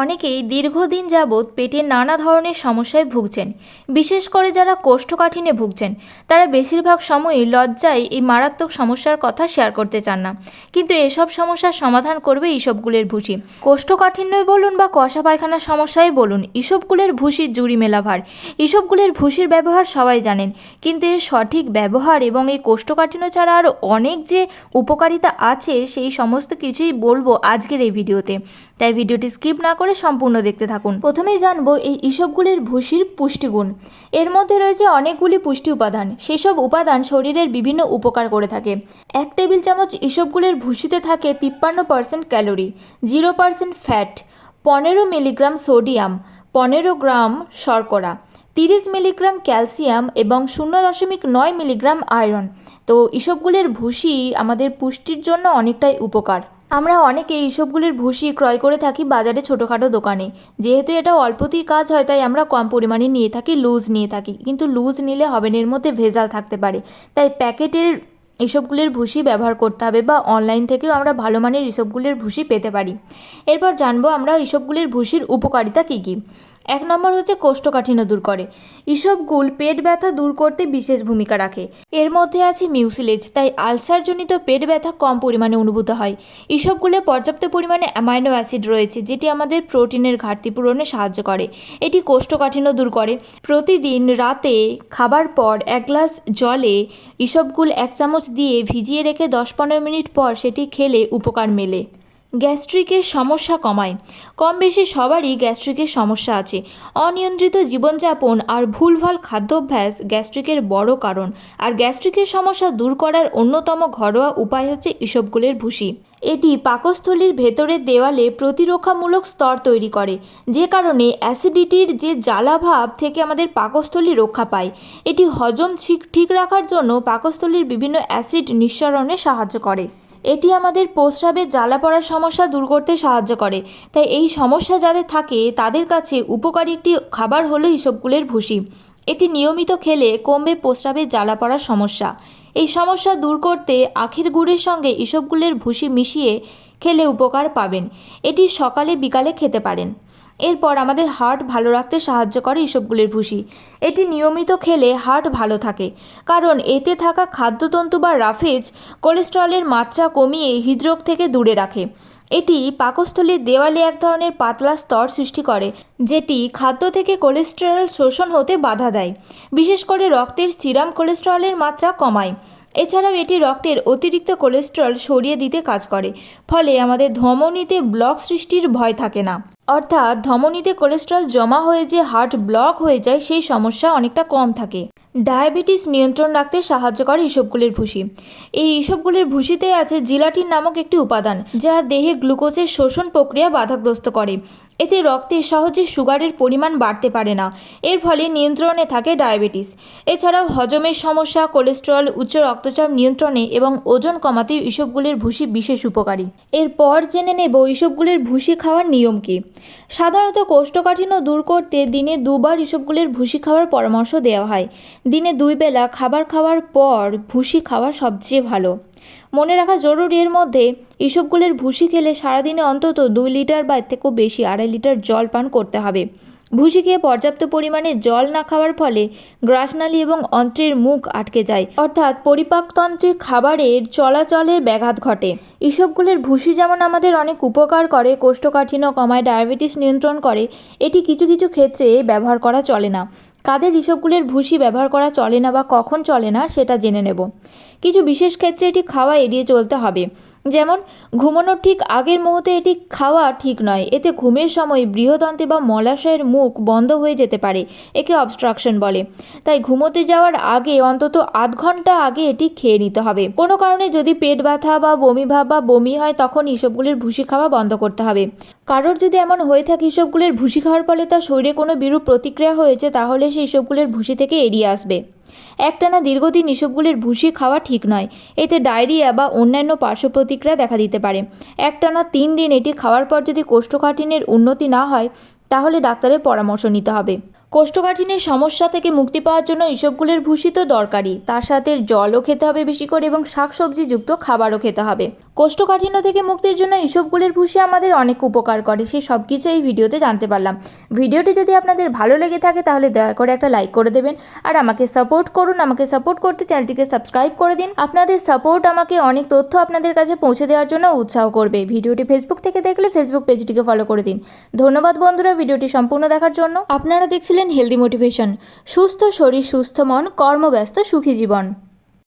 অনেকেই দীর্ঘদিন যাবৎ পেটের নানা ধরনের সমস্যায় ভুগছেন। বিশেষ করে যারা কোষ্ঠকাঠিন্যে ভুগছেন, তারা বেশিরভাগ সময়ই লজ্জায় এই মারাত্মক সমস্যার কথা শেয়ার করতে চান না। কিন্তু এসব সমস্যার সমাধান করবে ইসবগুলের ভুসি। কোষ্ঠকাঠিন্যই বলুন বা কষা পায়খানার সমস্যাই বলুন ইসবগুলের ভুসি জুড়ি মেলা ভার ইসবগুলের ভুসির ব্যবহার সবাই জানেন, কিন্তু এর সঠিক ব্যবহার এবং এই কোষ্ঠকাঠিন্য ছাড়া আরও অনেক যে উপকারিতা আছে, সেই সমস্ত কিছুই বলব আজকের এই ভিডিওতে। তাই ভিডিওটি স্কিপ না করে সম্পূর্ণ দেখতে থাকুন। প্রথমেই জানব এই ইসবগুলির ভুসির পুষ্টিগুণ। এর মধ্যে রয়েছে অনেকগুলি পুষ্টি উপাদান। সেসব উপাদান শরীরের বিভিন্ন উপকার করে থাকে। এক টেবিল চামচ ইসবগুলির ভুসিতে থাকে তিপ্পান্ন percent calorie, zero percent fat, পনেরো মিলিগ্রাম সোডিয়াম, পনেরো গ্রাম শর্করা, তিরিশ মিলিগ্রাম ক্যালসিয়াম এবং শূন্য দশমিক নয় মিলিগ্রাম আয়রন। তো ইসবগুলির ভুসি আমাদের পুষ্টির জন্য অনেকটাই উপকার। আমরা অনেকে এইসবগুলির ভুসি ক্রয় করে থাকি বাজারে ছোটোখাটো দোকানে। যেহেতু এটা অল্পতেই কাজ হয়, তাই আমরা কম পরিমাণে নিয়ে থাকি, লুজ নিয়ে থাকি। কিন্তু লুজ নিলে হবে এর মধ্যে ভেজাল থাকতে পারে। তাই প্যাকেটের এসবগুলির ভুসি ব্যবহার করতে হবে বা অনলাইন থেকেও আমরা ভালো মানের এসবগুলির ভুসি পেতে পারি। এরপর জানব আমরা এসবগুলির ভুসির উপকারিতা কী কী। এক নম্বর হচ্ছে কোষ্ঠকাঠিন্য দূর করে। ইসবগুল পেট ব্যথা দূর করতে বিশেষ ভূমিকা রাখে। এর মধ্যে আছে মিউসিলেজ, তাই আলসারজনিত পেট ব্যথা কম পরিমাণে অনুভূত হয়। ইসবগুলে পর্যাপ্ত পরিমাণে অ্যামাইনো অ্যাসিড রয়েছে, যেটি আমাদের প্রোটিনের ঘাটতি পূরণে সাহায্য করে। এটি কোষ্ঠকাঠিন্য দূর করে। প্রতিদিন রাতে খাবার পর এক গ্লাস জলে ইসবগুল এক চামচ দিয়ে ভিজিয়ে রেখে দশ পনেরো মিনিট পর সেটি খেলে উপকার মেলে। গ্যাস্ট্রিকের সমস্যা কমায়। কম বেশি সবারই গ্যাস্ট্রিকের সমস্যা আছে। অনিয়ন্ত্রিত জীবনযাপন আর ভুলভাল খাদ্যাভ্যাস গ্যাস্ট্রিকের বড় কারণ। আর গ্যাস্ট্রিকের সমস্যা দূর করার অন্যতম ঘরোয়া উপায় হচ্ছে ইসবগুলের ভুসি। এটি পাকস্থলীর ভেতরের দেওয়ালে প্রতিরক্ষামূলক স্তর তৈরি করে, যে কারণে অ্যাসিডিটির যে জ্বালাভাব থেকে আমাদের পাকস্থলী রক্ষা পায়। এটি হজম ঠিক ঠিক রাখার জন্য পাকস্থলীর বিভিন্ন অ্যাসিড নিঃসরণে সাহায্য করে। এটি আমাদের প্রস্রাবে জ্বালা পড়ার সমস্যা দূর করতে সাহায্য করে। তাই এই সমস্যা যাদের থাকে, তাদের কাছে উপকারী একটি খাবার হলো ইসবগুলের ভুসি। এটি নিয়মিত খেলে কমবে প্রস্রাবের জ্বালা পড়ার সমস্যা। এই সমস্যা দূর করতে আখের গুড়ের সঙ্গে ইসবগুলের ভুসি মিশিয়ে খেলে উপকার পাবেন। এটি সকালে বিকালে খেতে পারেন। এরপর আমাদের হার্ট ভালো রাখতে সাহায্য করে এসবগুলির ভুসি। এটি নিয়মিত খেলে হার্ট ভালো থাকে, কারণ এতে থাকা খাদ্যতন্তু বা রাফেজ কোলেস্টেরলের মাত্রা কমিয়ে হৃদরোগ থেকে দূরে রাখে। এটি পাকস্থলীর দেওয়ালে এক ধরনের পাতলা স্তর সৃষ্টি করে, যেটি খাদ্য থেকে কোলেস্টেরল শোষণ হতে বাধা দেয়। বিশেষ করে রক্তের সিরাম কোলেস্টেরলের মাত্রা কমায়। এছাড়াও এটি রক্তের অতিরিক্ত কোলেস্টেরল সরিয়ে দিতে কাজ করে, ফলে আমাদের ধমনীতে ব্লক সৃষ্টির ভয় থাকে না। অর্থাৎ ধমনীতে কোলেস্ট্রল জমা হয়ে যে হার্ট ব্লক হয়ে যায়, সেই সমস্যা অনেকটা কম থাকে। ডায়াবেটিস নিয়ন্ত্রণ রাখতে সাহায্য করে ইসবগুলির ভুসি। এই ইসবগুলির ভুসিতে আছে জিলাটিন নামক একটি উপাদান, যা দেহে গ্লুকোজের শোষণ প্রক্রিয়া বাধাগ্রস্ত করে। এতে রক্তে সহজে সুগারের পরিমাণ বাড়তে পারে না। এর ফলে নিয়ন্ত্রণে থাকে ডায়াবেটিস। এছাড়াও হজমের সমস্যা, কোলেস্টেরল, উচ্চ রক্তচাপ নিয়ন্ত্রণে এবং ওজন কমাতে ইসবগুলির ভুসি বিশেষ উপকারী। এরপর জেনে নেব ইসবগুলির ভুসি খাওয়ার নিয়ম কী। সাধারণত কোষ্ঠকাঠিন্য দূর করতে দিনে দুবার ইসবগুলির ভুসি খাওয়ার পরামর্শ দেওয়া হয়। দিনে দুই বেলা খাবার খাওয়ার পর ভুসি খাওয়া সবচেয়ে ভালো। মনে রাখা জরুরি এর মধ্যে ইসবগুলের ভুসি খেলে সারাদিনে অন্তত দুই লিটার বা এর থেকেও বেশি আড়াই লিটার জল পান করতে হবে। ভুসি খেয়ে পর্যাপ্ত পরিমাণে জল না খাওয়ার ফলে গ্রাসনালী এবং অন্ত্রের মুখ আটকে যায়। অর্থাৎ পরিপাকতন্ত্রে খাবারের চলাচলের ব্যাঘাত ঘটে। ইসবগুলের ভুসি যেমন আমাদের অনেক উপকার করে, কোষ্ঠকাঠিন্য কমায়, ডায়াবেটিস নিয়ন্ত্রণ করে, এটি কিছু কিছু ক্ষেত্রে ব্যবহার করা চলে না। কাদের ইসবগুলের ভুসি ব্যবহার করা চলে না বা কখন চলে না সেটা জেনে নেব। কিছু বিশেষ ক্ষেত্রে এটি খাওয়া এড়িয়ে চলতে হবে। যেমন, ঘুমানোর ঠিক আগের মুহূর্তে এটি খাওয়া ঠিক নয়। এতে ঘুমের সময় বৃহদন্তে বা মলাশয়ের মুখ বন্ধ হয়ে যেতে পারে, একে অবস্ট্রাকশন বলে। তাই ঘুমোতে যাওয়ার আগে অন্তত আধ ঘণ্টা আগে এটি খেয়ে নিতে হবে। কোনো কারণে যদি পেট ব্যথা বা বমি ভাব বা বমি হয়, তখন এসবগুলির ভুসি খাওয়া বন্ধ করতে হবে। কারোর যদি এমন হয়ে থাকে এসবগুলির ভুসি খাওয়ার ফলে তার শরীরে কোনো বিরূপ প্রতিক্রিয়া হয়েছে, তাহলে সেই সবগুলির ভুসি থেকে এড়িয়ে আসবে। একটানা দীর্ঘদিন এসবগুলির ভুসি খাওয়া ঠিক নয়। এতে ডায়রিয়া বা অন্যান্য পার্শ্ব প্রতিক্রিয়া দেখা দিতে পারে। একটানা তিন দিন এটি খাওয়ার পর যদি কোষ্ঠকাঠিন্যের উন্নতি না হয়, তাহলে ডাক্তারের পরামর্শ নিতে হবে। কোষ্ঠকাঠিন্যের সমস্যা থেকে মুক্তি পাওয়ার জন্য এসবগুলোর ভূষি তো দরকারি তার সাথে জলও খেতে হবে বেশি করে এবং শাকসবজিযুক্ত খাবারও খেতে হবে। কোষ্ঠকাঠিন্য থেকে মুক্তির জন্য এসবগুলোর ভূষি আমাদের অনেক উপকার করে সেই সব কিছু এই ভিডিওতে জানতে পারলাম। ভিডিওটি যদি আপনাদের ভালো লেগে থাকে তাহলে দয়া করে একটা লাইক করে দেবেন আর আমাকে সাপোর্ট করুন, আমাকে সাপোর্ট করতে চ্যানেলটিকে সাবস্ক্রাইব করে দিন। আপনাদের সাপোর্ট আমাকে অনেক তথ্য আপনাদের কাছে পৌঁছে দেওয়ার জন্য উৎসাহ করবে। ভিডিওটি ফেসবুক থেকে দেখলে ফেসবুক পেজটিকে ফলো করে দিন। ধন্যবাদ বন্ধুরা ভিডিওটি সম্পূর্ণ দেখার জন্য। আপনারা দেখছিলেন হেলদি মোটিভেশন সুস্থ শরীর, সুস্থ মন, কর্মব্যস্ত, সুখী জীবন।